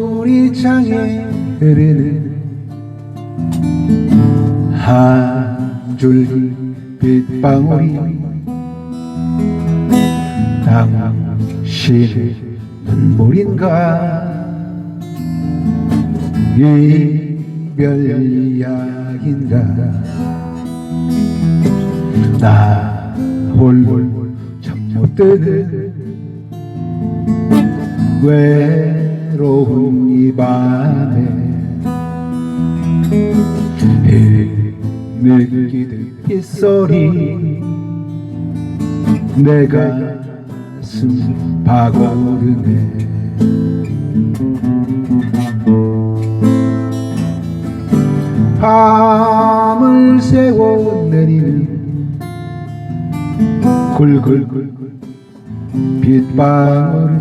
요리창에 흐르는 한 줄기 빛방울이 당신의 눈물인가 이별 이야기인가? 나 홀홀 잠못 드는 외로운 이 밤에 느끼듯 빗소리. 내 가슴 파고드네 새워 내리는 굴굴굴 빛방울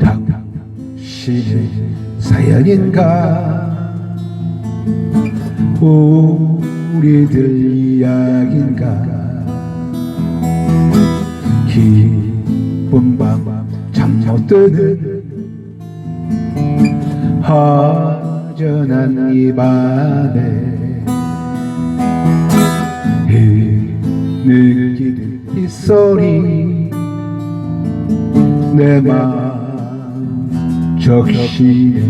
당신의 사연인가? 우리들 이야기인가? 기쁜 밤 잠 못 드는 허전한 이 밤에 느끼듯 이 소리 내 마음 적시네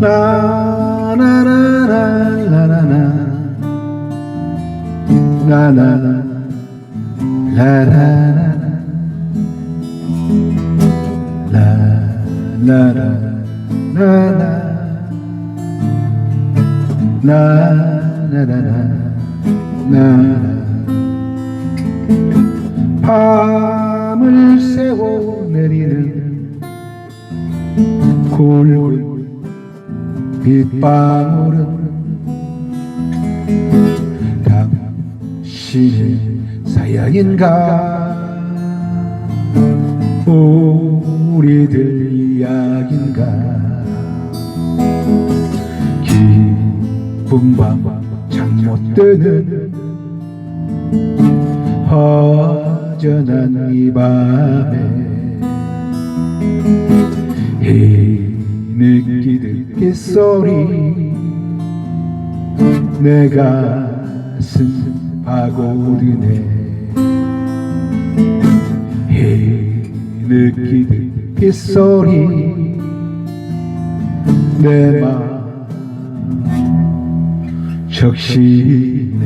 라 라라라 라 라라라 라라라 라라 라라라 라라 밤을 새워 내리는 굴굴 빛방울은 당신의 사연인가? 우리들 이야기인가? 기쁜 밤잠못 드는 허전한 이 밤에 느끼듯 빗소리 내가 슴 파고드네 느끼듯 빗소리. 내 마음 적시네